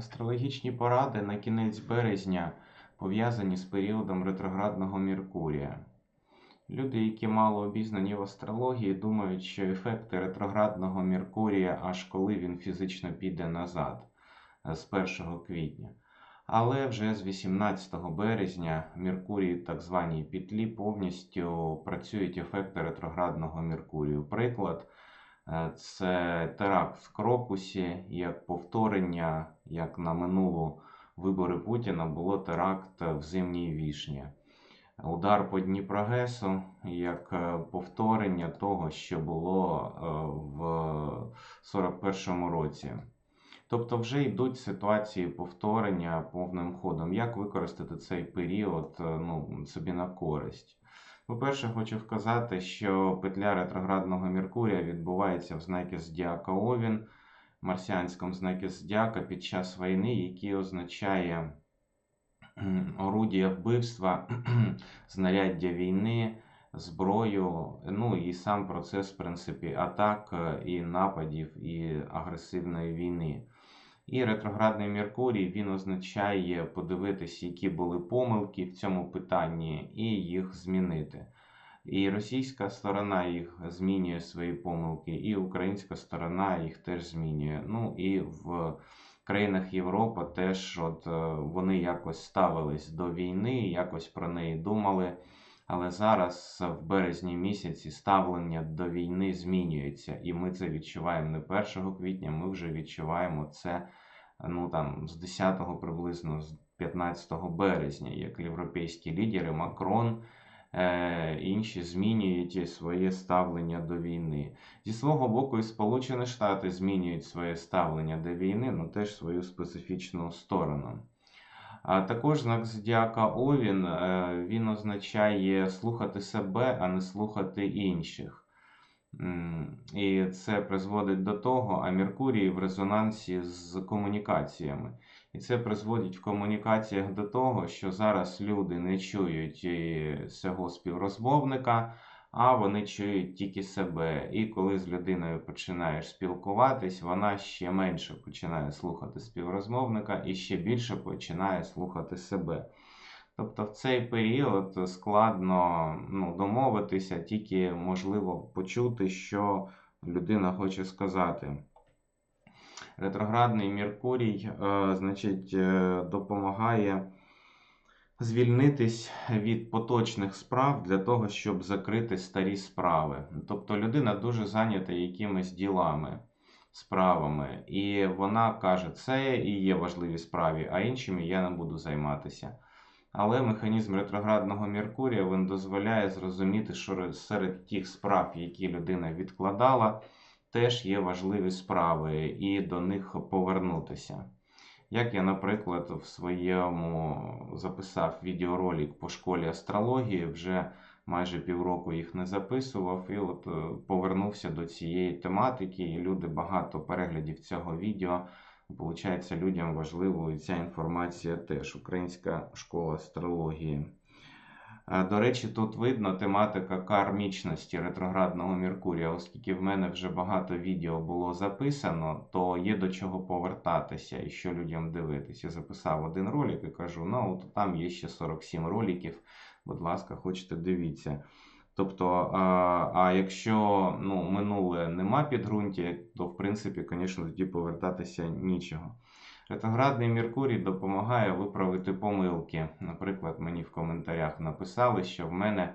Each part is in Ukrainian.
Астрологічні поради на кінець березня пов'язані з періодом ретроградного Меркурія. Люди, які мало обізнані в астрології, думають, що ефекти ретроградного Меркурія аж коли він фізично піде назад е, з 1 квітня. Але вже з 18 березня Меркурій, так званій петлі, повністю працюють ефекти ретроградного Меркурію. Приклад це теракт в Крокусі, як повторення, як на минулу вибори Путіна було теракт в Зимній Вішні. Удар по Дніпрогесу як е, повторення того, що було е, в 41-му році. Тобто вже йдуть ситуації повторення повним ходом. Як використати цей період е, ну, собі на користь? По-перше, хочу вказати, що петля ретроградного Меркурія відбувається в знакі Зодіака Овін, марсіанському знакі Зодіака під час війни, який означає орудія вбивства, знаряддя війни, зброю, ну і сам процес, в принципі, атак е, і нападів, і агресивної війни. І ретроградний Меркурій він означає подивитися, які були помилки в цьому питанні, і їх змінити. І російська сторона їх змінює свої помилки, і українська сторона їх теж змінює. Ну і в країнах Європи теж от е, вони якось ставились до війни, якось про неї думали. Але зараз, в березні місяці, ставлення до війни змінюється, і ми це відчуваємо не 1 квітня, ми вже відчуваємо це ну там з 10 приблизно з 15 березня, як європейські лідери Макрон. Е, інші змінюють своє ставлення до війни. Зі свого боку, і Сполучені Штати змінюють своє ставлення до війни, ну теж свою специфічну сторону. А також знак Зодіака Овін е, він означає слухати себе, а не слухати інших. І це призводить до того, а Меркурій в резонансі з комунікаціями. І це призводить в комунікаціях до того, що зараз люди не чують цього співрозмовника, а вони чують тільки себе. І коли з людиною починаєш спілкуватись, вона ще менше починає слухати співрозмовника і ще більше починає слухати себе. Тобто в цей період складно ну, домовитися, тільки можливо почути, що людина хоче сказати. Ретроградний Меркурій е, значить, е, допомагає звільнитись від поточних справ для того, щоб закрити старі справи. Тобто людина дуже зайнята якимись ділами, справами, і вона каже, це і є важливі справи, а іншими я не буду займатися. Але механізм ретроградного Меркурія він дозволяє зрозуміти, що серед тих справ, які людина відкладала, теж є важливі справи, і до них повернутися. Як я, наприклад, в своєму записав відеоролик по школі астрології, вже майже півроку їх не записував, і от е, повернувся до цієї тематики, і люди багато переглядів цього відео. Получається, людям важливо ця інформація теж. Українська школа астрології. До речі, тут видно тематика кармічності ретроградного Меркурія, оскільки в мене вже багато відео було записано, то є до чого повертатися і що людям дивитися. Я записав один ролик і кажу: ну, от там є ще 47 роликів. Будь ласка, хочете дивіться. Тобто, а а якщо ну, минуле нема підґрунтя, то в принципі, звісно, тоді повертатися нічого. Ретроградний Меркурій допомагає виправити помилки. Наприклад, мені в коментарях написали, що в мене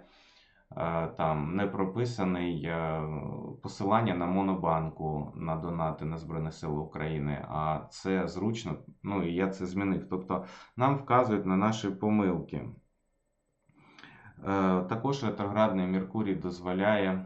е, там не прописаний е, посилання на Монобанку на донати на Збройні Сили України, а це зручно, ну і я це змінив. Тобто нам вказують на наші помилки. Е, також ретроградний Меркурій дозволяє.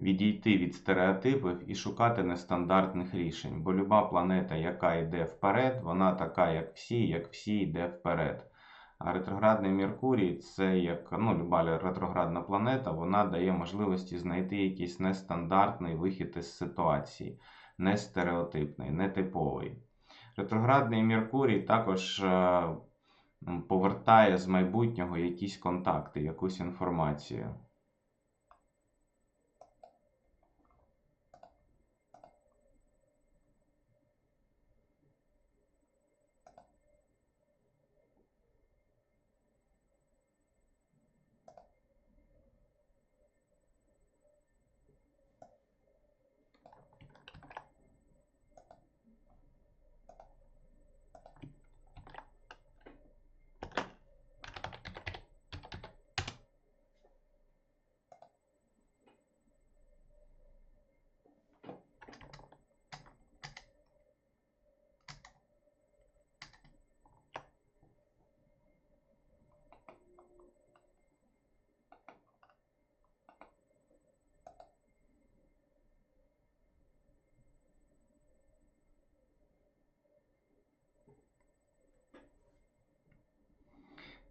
Відійти від стереотипів і шукати нестандартних рішень, бо люба планета, яка йде вперед, вона така, як всі, як всі йде вперед. А ретроградний Меркурій це як ну, люба ретроградна планета, вона дає можливості знайти якийсь нестандартний вихід із ситуації, не стереотипний, нетиповий. Ретроградний Меркурій також е, повертає з майбутнього якісь контакти, якусь інформацію.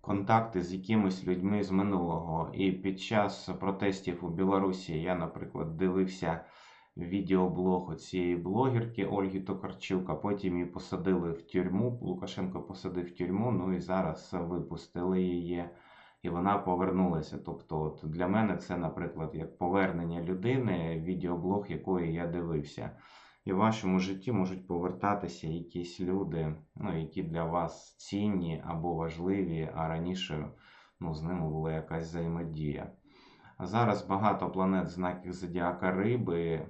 Контакти з якимись людьми з минулого. І під час протестів у Білорусі я, наприклад, дивився відеоблог цієї блогерки Ольги Токарчук, а потім її посадили в тюрму. Лукашенко посадив в тюрму, ну і зараз випустили її. І вона повернулася. Тобто, от для мене це, наприклад, як повернення людини, відеоблог якої я дивився. І в вашому житті можуть повертатися якісь люди, ну, які для вас цінні або важливі, а раніше ну, з ними була якась взаємодія. Зараз багато планет знаків Зодіака Риби.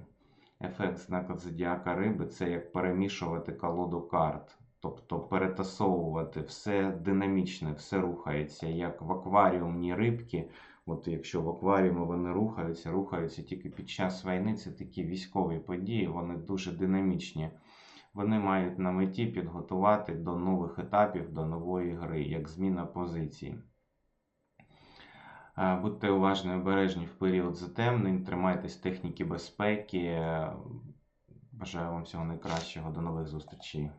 Ефект знака Зодіака Риби це як перемішувати колоду карт. Тобто перетасовувати все динамічне, все рухається, як в акваріумні рибки. От якщо в акваріумі вони рухаються, рухаються тільки під час війни, це такі військові події, вони дуже динамічні. Вони мають на меті підготувати до нових етапів, до нової гри, як зміна позицій. Е, Будьте уважні, обережні в період затемнень, тримайтесь техніки безпеки. Бажаю вам всього найкращого. До нових зустрічей.